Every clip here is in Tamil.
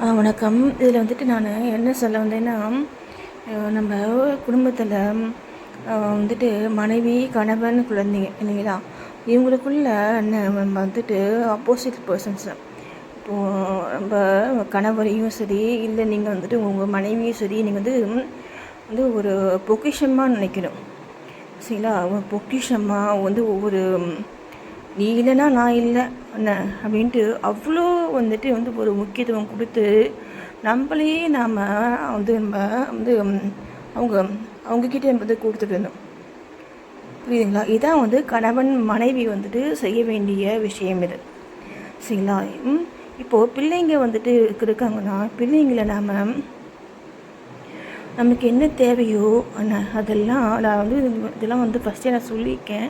வணக்கம். இதில் வந்துட்டு நான் என்ன சொல்ல வந்தேன்னா நம்ம குடும்பத்தில் வந்துட்டு மனைவி கணவன் குழந்தைங்க இல்லைங்களா? இவங்களுக்குள்ள என்ன நம்ம வந்துட்டு ஆப்போசிட் பர்சன்ஸ் இப்போது நம்ம கணவரையும் சரி இல்லை நீங்கள் வந்துட்டு உங்கள் மனைவியும் சரி நீங்கள் வந்து வந்து ஒரு பொக்கிஷமாக நினைக்கணும். சரிங்களா? பொக்கிஷமாக வந்து ஒவ்வொரு நீ இல்லைன்னா நான் இல்லை என்ன அப்படின்ட்டு அவ்வளோ வந்துட்டு வந்து ஒரு முக்கியத்துவம் கொடுத்து நம்மளே நாம் வந்து நம்ம வந்து அவங்க அவங்கக்கிட்ட வந்து கொடுத்துட்டு இருந்தோம். புரியுதுங்களா? இதான் வந்து கணவன் மனைவி வந்துட்டு செய்ய வேண்டிய விஷயம் இது. சரிங்களா? இப்போது பிள்ளைங்க வந்துட்டு இருக்காங்கன்னா பிள்ளைங்களை நாம் நமக்கு என்ன தேவையோ என்ன அதெல்லாம் நான் வந்து இதெல்லாம் வந்து ஃபஸ்ட்டே நான் சொல்லியிருக்கேன்.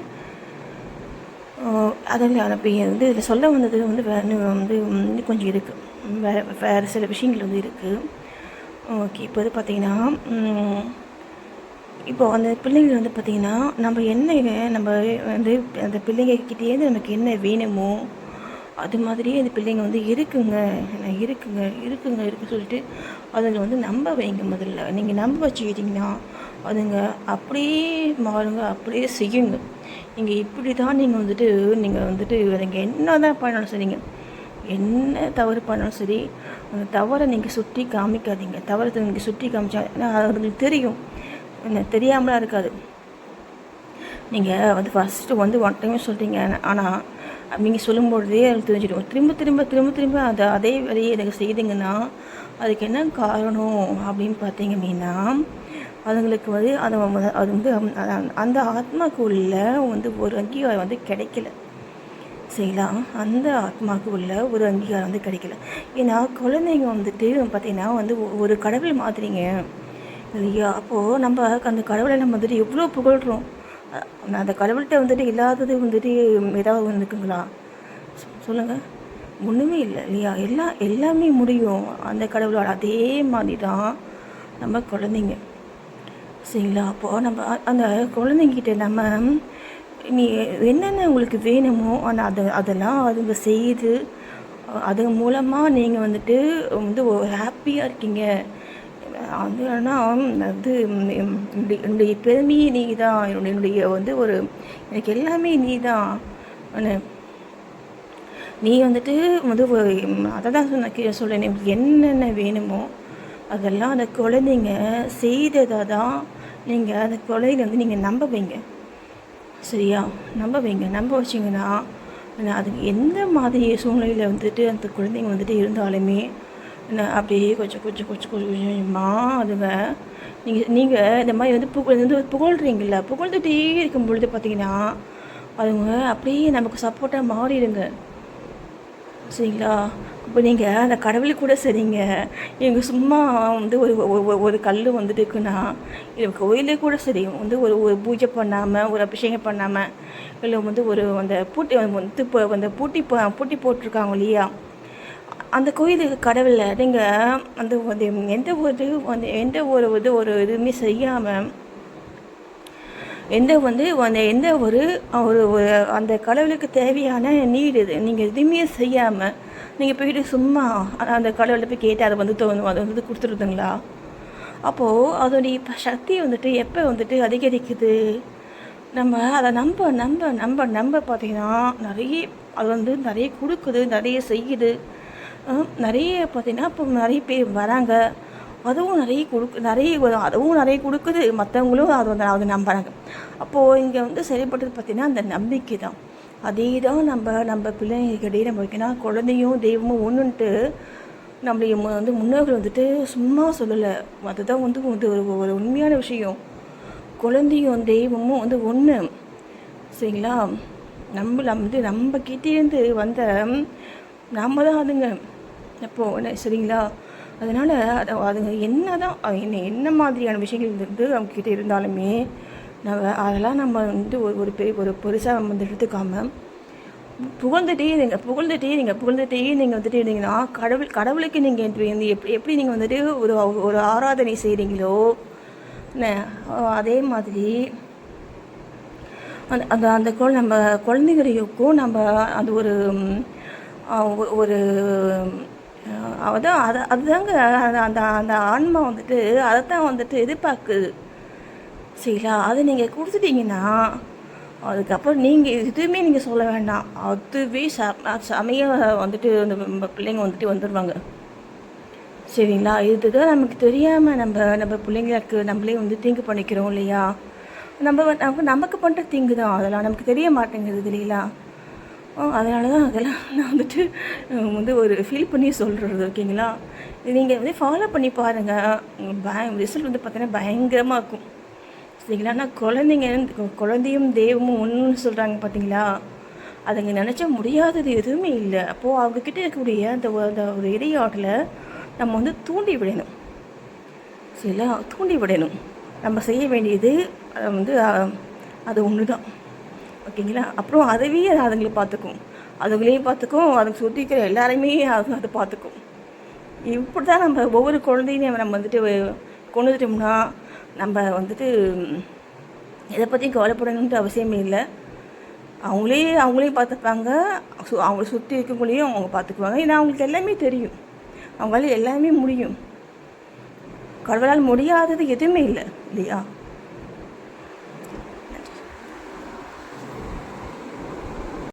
அதில் இப்போ வந்து இதில் சொல்ல வந்தது வந்து வேறு வந்து இன்னும் கொஞ்சம் இருக்குது வேறு வேறு சில விஷயங்கள் வந்து இருக்குது ஓகே இப்போ வந்து பார்த்திங்கன்னா இப்போ அந்த பிள்ளைங்க வந்து பார்த்திங்கன்னா நம்ம என்ன நம்ம வந்து அந்த பிள்ளைங்கக்கிட்டேருந்து நமக்கு என்ன வேணுமோ அது மாதிரியே அந்த பிள்ளைங்க வந்து இருக்குங்க நான் இருக்குங்க இருக்குங்க இருக்கு சொல்லிட்டு அதுங்க வந்து நம்ப வைங்க முதல்ல. நீங்கள் நம்ப வச்சுக்கிட்டிங்கன்னா அதுங்க அப்படியே மாறுங்க அப்படியே செய்யுங்க. நீங்கள் இப்படி தான் நீங்கள் வந்துட்டு நீங்கள் வந்துட்டு அதுங்க என்ன தான் பண்ணாலும் சரிங்க. என்ன தவறு பண்ணாலும் சரி அந்த தவறை நீங்கள் சுற்றி காமிக்காதீங்க. தவறத்தை நீங்கள் சுற்றி காமிச்சா ஏன்னா அதுங்களுக்கு தெரியும். என்ன தெரியாமலாம் இருக்காது. நீங்கள் வந்து ஃபஸ்ட்டு வந்து ஒன் டைம் சொல்கிறீங்க ஆனால் நீங்கள் சொல்லும்பொழுதே எனக்கு தெரிஞ்சிடும். திரும்ப திரும்ப திரும்ப திரும்ப அதை அதே வேலையை எனக்கு செய்தீங்கன்னா அதுக்கு என்ன காரணம் அப்படின்னு பார்த்தீங்க அப்படின்னா அதுங்களுக்கு வந்து அது அது வந்து அந்த- ஆத்மாக்குள்ள வந்து ஒரு அங்கீகாரம் வந்து கிடைக்கல. செய்யலாம் அந்த ஆத்மாவுக்கு உள்ள ஒரு அங்கீகாரம் வந்து கிடைக்கல. ஏன்னா குழந்தைங்க வந்துட்டு பார்த்தீங்கன்னா வந்து ஒரு கடவுள் மாதிரிங்க. இல்லையா அப்போது நம்ம அந்த கடவுளை நம்ம வந்துட்டு எவ்வளோ புகழ்கிறோம் அந்த கடவுள்கிட்ட வந்துட்டு இல்லாதது வந்துட்டு ஏதாவது ஒன்று இருக்குங்களா ஒன்றுமே இல்லை இல்லையா? எல்லாம் எல்லாமே முடியும். அந்த கடவுளோட அதே மாதிரி தான் நம்ம குழந்தைங்க. சரிங்களா? அப்போது நம்ம அந்த குழந்தைங்கிட்ட நம்ம நீ என்னென்ன உங்களுக்கு வேணுமோ அந்த அதை அதெல்லாம் அதுங்க செய்து அது மூலமாக நீங்கள் வந்துட்டு வந்து ஹாப்பியாக இருக்கீங்க. அது ஆனால் வந்து என்னுடைய என்னுடைய பெருமையே நீ தான் என்னுடைய என்னுடைய வந்து ஒரு எனக்கு எல்லாமே நீ தான் நீ வந்துட்டு வந்து அதை தான் சொன்ன கீழே சொல்லேன் என்னென்ன வேணுமோ அதெல்லாம் அந்த குழந்தைங்க செய்ததை தான் நீங்கள் அந்த குழந்தைங்க வந்து நீங்கள் நம்ப வைங்க. சரியா? நம்ப வைங்க. நம்ப வச்சிங்கன்னா அதுக்கு எந்த மாதிரி சூழ்நிலையில் வந்துட்டு அந்த குழந்தைங்க வந்துட்டு இருந்தாலுமே அப்படியே கொஞ்சம் கொஞ்சம் கொஞ்சம் கொஞ்சம் கொஞ்சமாக அதுங்க நீங்கள் நீங்கள் இந்த மாதிரி வந்து புகழ் வந்து புகழ்றீங்கள புகழ்ந்துகிட்டே இருக்கும் பொழுது பார்த்தீங்கன்னா அதுங்க அப்படியே நமக்கு சப்போர்ட்டாக மாறிடுங்க. சரிங்களா? இப்போ நீங்கள் அந்த கடவுள் கூட சரிங்க. இவங்க சும்மா வந்து ஒரு ஒரு- கல் வந்துட்டு இருக்குன்னா இது கோயிலே கூட சரி வந்து ஒரு ஒரு பூஜை பண்ணாமல் ஒரு அபிஷேகம் பண்ணாமல் இல்லை வந்து ஒரு அந்த பூட்டி வந்து இப்போ அந்த பூட்டி பூட்டி போட்டிருக்காங்க இல்லையா? அந்த கோயிலுக்கு கடவுளில் நீங்கள் அந்த எந்த ஒரு எந்த ஒரு இது ஒரு இதுவுமே செய்யாமல் எந்த வந்து அந்த எந்த ஒரு ஒரு அந்த கடவுளுக்கு தேவையான நீடு இது நீங்கள் எதுவுமே செய்யாமல் நீங்கள் போயிட்டு சும்மா அந்த கடவுளை போய் கேட்டு அதை வந்து தோணும் அதை வந்து கொடுத்துருதுங்களா அப்போது அதோடைய சக்தி வந்துட்டு எப்போ வந்துட்டு அதிகரிக்குது? நம்ம அதை நம்ப நம்ப நம்ப நம்ப பார்த்தீங்கன்னா நிறைய அது வந்து நிறைய கொடுக்குது நிறைய செய்யுது. நிறைய பார்த்தீங்கன்னா இப்போ நிறைய பேர் வராங்க. அதுவும் நிறைய கொடுக்கு நிறைய அதுவும் நிறைய கொடுக்குது. மற்றவங்களும் அதை வந்து அதை நம்புகிறாங்க அப்போது இங்கே வந்து செயல்பட்டது பார்த்திங்கன்னா அந்த நம்பிக்கை தான். அதே தான் நம்ம நம்ம பிள்ளைங்கிட்டே நம்ம வைக்கணும். குழந்தையும் தெய்வமும் ஒன்றுன்ட்டு நம்மளுடைய மு- வந்து முன்னோர்கள் வந்துட்டு சும்மா சொல்லலை. அதுதான் வந்து வந்து ஒரு ஒரு உண்மையான விஷயம். குழந்தையும் தெய்வமும் வந்து ஒன்று சரிங்களா? நம்ம நம்ம வந்து நம்ம கிட்டேருந்து வந்த நம்ம தான் அதுங்க எப்போ? என்ன சரிங்களா? அதனால் அது அதுங்க என்ன தான் என்ன என்ன மாதிரியான விஷயங்கள் இருந்து அவங்கக்கிட்ட இருந்தாலுமே நம்ம அதெல்லாம் நம்ம வந்து ஒரு ஒரு பெரிய ஒரு பெருசாக நம்ம வந்து எடுத்துக்காம புகழ்ந்துட்டே இருங்க புகழ்ந்துட்டே இருங்க புகழ்ந்துட்டே நீங்கள் வந்துட்டு இருந்தீங்கன்னா கடவுள் கடவுளுக்கு நீங்கள் வந்து எப்படி எப்படி நீங்கள் வந்துட்டு ஒரு ஒரு ஆராதனை செய்கிறீங்களோ அதே மாதிரி அந்த அந்த அந்த குழ நம்ம குழந்தைகளுக்கும் நம்ம அந்த ஒரு ஒரு அதான் அதை அதுதாங்க அந்த அந்த அந்த ஆன்மா வந்துட்டு அதைத்தான் வந்துட்டு எதிர்பார்க்குது. சரிங்களா அதை நீங்கள் கொடுத்துட்டீங்கன்னா அதுக்கப்புறம் நீங்கள் எதுவுமே நீங்கள் சொல்ல வேண்டாம். அதுவே ச சமயம் வந்துட்டு அந்த நம்ம பிள்ளைங்க வந்துட்டு வந்துடுவாங்க சரிங்களா? இதுதான் நமக்கு தெரியாமல் நம்ம நம்ம பிள்ளைங்களுக்கு நம்மளே வந்து தீங்கு பண்ணிக்கிறோம் இல்லையா? நம்ம நமக்கு நமக்கு பண்ணுற தீங்கு தான் அதெல்லாம் நமக்கு தெரிய மாட்டேங்குது இல்லைங்களா அதனால தான் அதெல்லாம் நான் வந்துட்டு வந்து ஒரு ஃபீல் பண்ணி சொல்கிறது ஓகேங்களா நீங்கள் வந்து ஃபாலோ பண்ணி பாருங்கள் பய ரிசல்ட் வந்து பார்த்தீங்கன்னா பயங்கரமாக இருக்கும். சரிங்களா? ஆனால் குழந்தைங்க குழந்தையும் தெய்வமும் ஒன்றுன்னு சொல்கிறாங்க பார்த்தீங்களா அதுங்க நினச்ச முடியாதது எதுவுமே இல்லை. அப்போது அவங்கக்கிட்ட இருக்கக்கூடிய அந்த அந்த ஒரு இடையாட்டில் நம்ம வந்து தூண்டி விடணும். சரிங்களா? தூண்டி விடணும். நம்ம செய்ய வேண்டியது வந்து அது ஒன்று தான் ஓகேங்களா? அப்புறம் அதுவே அது அதுங்களை பார்த்துக்கும். அதுங்களையும் பார்த்துக்கும். அதுங்க சுற்றி இருக்கிற எல்லாரையுமே அது அது பார்த்துக்கும். இப்படி தான் நம்ம ஒவ்வொரு குழந்தையும் நம்ம வந்துட்டு கொண்டு வந்துட்டோம்னா நம்ம வந்துட்டு எதை பற்றியும் கவலைப்படணுன்ட்டு அவசியமே இல்லை. அவங்களே அவங்களே பார்த்துப்பாங்க. சு அவங்கள சுற்றி இருக்கவங்களையும் அவங்க பார்த்துக்குவாங்க. ஏன்னா அவங்களுக்கு எல்லாமே தெரியும். அவங்களால எல்லாமே முடியும். கடவுளால் முடியாதது எதுவுமே இல்லை இல்லையா?